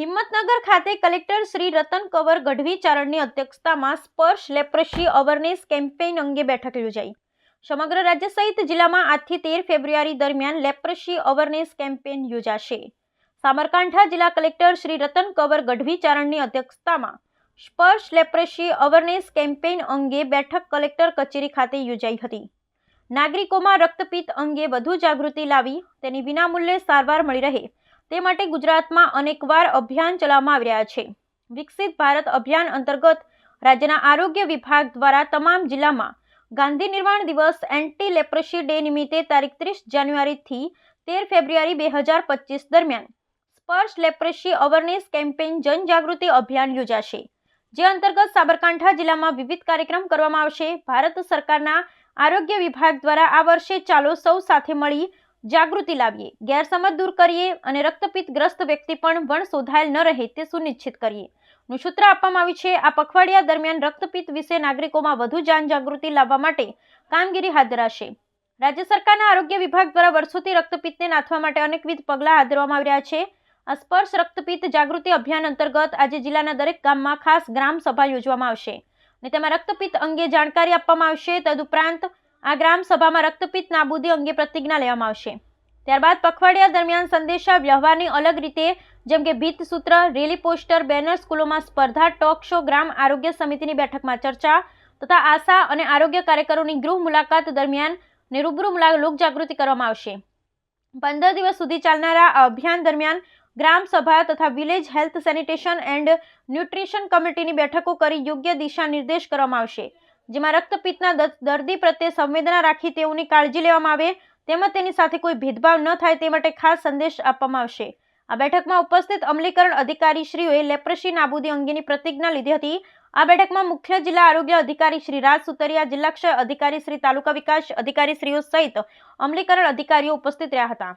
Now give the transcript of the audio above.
હિંમતનગર ખાતે કલેક્ટર શ્રી રતન કવર ગઢવી ચારણની અધ્યક્ષતામાં સ્પર્શ લેપ્રસી અવેરનેસ કેમ્પેઇન અંગે બેઠક યોજાઈ. સમગ્ર રાજ્ય સહિત જિલ્લામાં આજથી તેર ફેબ્રુઆરી દરમિયાન લેપ્રસી અવેરનેસ કેમ્પેઇન યોજાશે. સાબરકાંઠા જિલ્લા કલેક્ટર શ્રી રતન કવર ગઢવી ચારણની અધ્યક્ષતામાં સ્પર્શ લેપ્રસી અવેરનેસ કેમ્પેઇન અંગે બેઠક કલેક્ટર કચેરી ખાતે યોજાઈ હતી. નાગરિકોમાં રક્તપિત્ત અંગે વધુ જાગૃતિ લાવી તેની વિનામૂલ્યે સારવાર મળી રહે તે માટે ગુજરાતમાં અનેકવાર અભિયાન ચલાવવામાં આવી રહ્યા છે. વિકસિત ભારત અભિયાન અંતર્ગત રાજ્યના આરોગ્ય વિભાગ દ્વારા તમામ જિલ્લામાં ગાંધી નિર્માણ દિવસ એન્ટી લેપ્રસી ડે નિમિત્તે તારીખ ત્રીસ જાન્યુઆરીથી તેર ફેબ્રુઆરી બે હજાર પચીસ દરમિયાન સ્પર્શ લેપ્રસી અવેરનેસ કેમ્પેઇન જનજાગૃતિ અભિયાન યોજાશે. જે અંતર્ગત સાબરકાંઠા જિલ્લામાં વિવિધ કાર્યક્રમ કરવામાં આવશે. ભારત સરકારના આરોગ્ય વિભાગ દ્વારા આ વર્ષે ચાલો સૌ સાથે મળી જાગૃતિ લાવીએ, ગેરસમજ દૂર કરીએ અને રક્તપિત્તગ્રસ્ત વ્યક્તિ પણ વણ શોધાયેલ ન રહે તે સુનિશ્ચિત કરીએ. નું સૂત્ર આપવામાં આવ્યું છે, આ પખવાડિયા દરમિયાન રક્તપિત્ત વિશે નાગરિકોમાં વધુ જાન જાગૃતિ લાવવા માટે કામગીરી હાથ ધરાશે. રાજ્ય સરકારના આરોગ્ય વિભાગ દ્વારા વર્ષોથી રક્તપિત્તને નાથવા માટે અનેકવિધ પગલાં હાથ ધરવામાં આવી રહ્યા છે. આ સ્પર્શ રક્તપિત્ત જાગૃતિ અભિયાન અંતર્ગત આજે જિલ્લાના દરેક ગામમાં ખાસ ગ્રામ સભા યોજવામાં આવશે. અને તેમાં રક્તપિત્ત અંગે જાણકારી આપવામાં આવશે. તદુપરાંત આ ગ્રામ સભામાં રક્તપિત્ત નાબૂદી અંગે પ્રતિજ્ઞા લેવામાં આવશે. ત્યારબાદ પખવાડિયા દરમિયાન સંદેશા વ્યવહારની અલગ રીતે, જેમ કે ભીતસૂત્ર, રેલી પોસ્ટર, બેનર સ્કૂલોમાં સ્પર્ધા, ટોક શો, ગ્રામ આરોગ્ય સમિતિની બેઠકમાં ચર્ચા તથા આશા અને આરોગ્ય કાર્યકરોની ગૃહ મુલાકાત દરમિયાન ને રૂબરૂ લોક લોકજાગૃતિ કરવામાં આવશે. પંદર દિવસ સુધી ચાલનારા અભિયાન દરમિયાન ગ્રામ સભા તથા village health sanitation and nutrition કમિટીની બેઠકો કરી યોગ્ય દિશા નિર્દેશ કરવામાં આવશે. જેમાં રક્તપિત્તના દર્દી પ્રત્યે સંવેદના રાખી તેઓની કાળજી લેવામાં આવે, તેમજ તેની સાથે કોઈ ભેદભાવ ન થાય તે માટે ખાસ સંદેશ આપવામાં આવશે. આ બેઠકમાં ઉપસ્થિત અમલીકરણ અધિકારીશ્રીઓએ લેપ્રસી નાબૂદી અંગેની પ્રતિજ્ઞા લીધી હતી. આ બેઠકમાં મુખ્ય જિલ્લા આરોગ્ય અધિકારી શ્રી રાજ સુતરિયા જિલ્લા ક્ષય અધિકારી શ્રી તાલુકા વિકાસ અધિકારી શ્રીઓ સહિત અમલીકરણ અધિકારીઓ ઉપસ્થિત રહ્યા હતા.